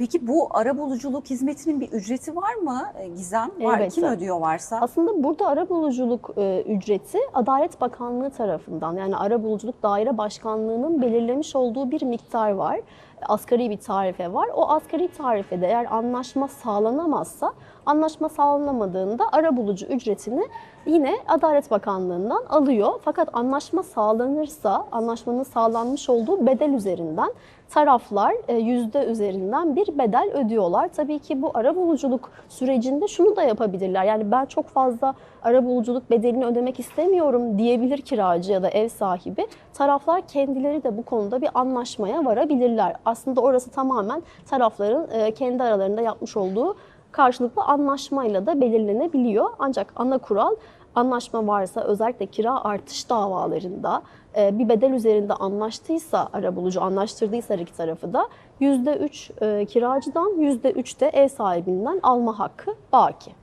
Peki bu arabuluculuk hizmetinin bir ücreti var mı e, Gizem? Var. Elbette. Kim ödüyor varsa? Aslında burada arabuluculuk e, ücreti Adalet Bakanlığı tarafından yani Arabuluculuk Daire Başkanlığı'nın belirlemiş olduğu bir miktar var. Asgari bir tarife var. O asgari tarifede eğer anlaşma sağlanamazsa anlaşma sağlanamadığında arabulucu ücretini yine Adalet Bakanlığı'ndan alıyor. Fakat anlaşma sağlanırsa anlaşmanın sağlanmış olduğu bedel üzerinden taraflar e, yüzde üzerinden bir bedel ödüyorlar. Tabii ki bu arabuluculuk sürecinde şunu da yapabilirler. Yani ben çok fazla arabuluculuk bedelini ödemek istemiyorum diyebilir kiracı ya da ev sahibi. Taraflar kendileri de bu konuda bir anlaşmaya varabilirler. Aslında orası tamamen tarafların e, kendi aralarında yapmış olduğu karşılıklı anlaşmayla da belirlenebiliyor. Ancak ana kural anlaşma varsa özellikle kira artış davalarında e, bir bedel üzerinde anlaştıysa arabulucu anlaştırdıysa her iki tarafı da %3 e, kiracıdan %3 de ev sahibinden alma hakkı baki.